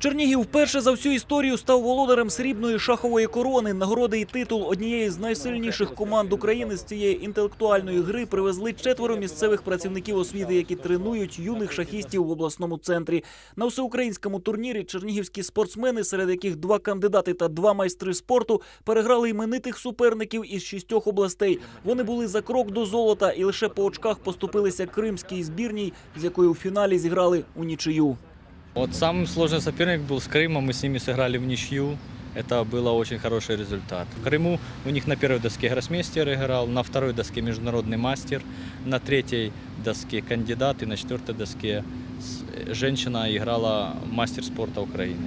Чернігів вперше за всю історію став володарем срібної шахової корони. Нагороди і титул однієї з найсильніших команд України з цієї інтелектуальної гри привезли четверо місцевих працівників освіти, які тренують юних шахістів в обласному центрі. На всеукраїнському турнірі чернігівські спортсмени, серед яких два кандидати та два майстри спорту, переграли іменитих суперників із шістьох областей. Вони були за крок до золота і лише по очках поступилися кримській збірній, з якою в фіналі зіграли у нічию. Вот самый сложный соперник был с Крымом, мы с ними сыграли в ничью. Это был очень хороший результат. В Крыму у них на первой доске гроссмейстер играл, на второй доске международный мастер, на третьей доске кандидат и на четвертой доске с- женщина играла мастер спорта Украины.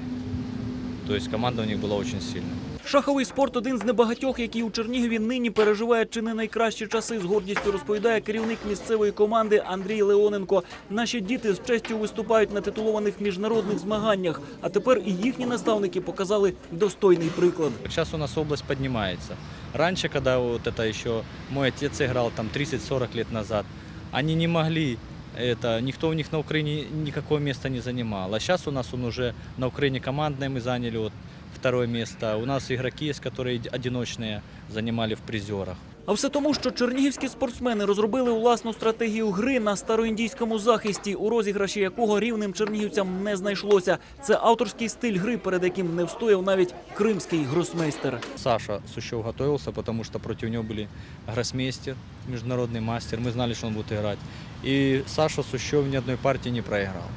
То есть команда у них была очень сильная. Шаховий спорт один з небагатьох, який у Чернігові нині переживає чи не найкращі часи. З гордістю розповідає керівник місцевої команди Андрій Леоненко. Наші діти з честю виступають на титулованих міжнародних змаганнях. А тепер і їхні наставники показали достойний приклад. Сейчас у нас область поднимается. Раньше, когда вот это еще мой отец играл там 30-40 лет назад, они не могли это, никто у них на Украине никакое место не занимал. А сейчас у нас он уже на Украине командное мы заняли вот второе место. У нас игроки есть, которые одиночные занимали в призерах. А все тому, що чернігівські спортсмени розробили власну стратегію гри на староіндійському захисті, у розіграші якого рівним чернігівцям не знайшлося. Це авторський стиль гри, перед яким не встояв навіть кримський гросмейстер. Саша Сущев готовился, потому что против него были гроссмейстер, международный мастер. Мы знали, что он будет играть. И Саша Сущев ни одной партии не проиграл.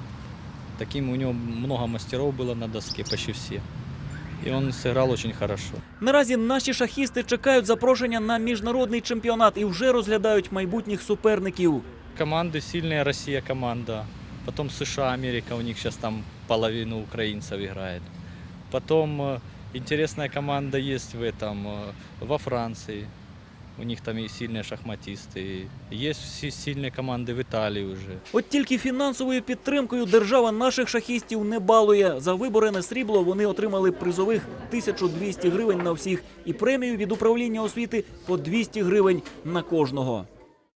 Таким у него много мастеров было на доске, почти все. И он сыграл очень хорошо. Наразі наші шахісти чекають запрошення на міжнародний чемпіонат і вже розглядають майбутніх суперників. Команды сильная Россия команда. Потом США, Америка, у них сейчас там половину украинцев играет. Потом э, интересная команда есть в этом, э, во Франции. У них там и сильные шахматисты. Есть все сильные команды в Италии уже. От тільки фінансовою підтримкою держава наших шахістів не балує. За вибори на срібло вони отримали призових 1200 гривень на всіх і премію від управління освіти по 200 гривень на кожного.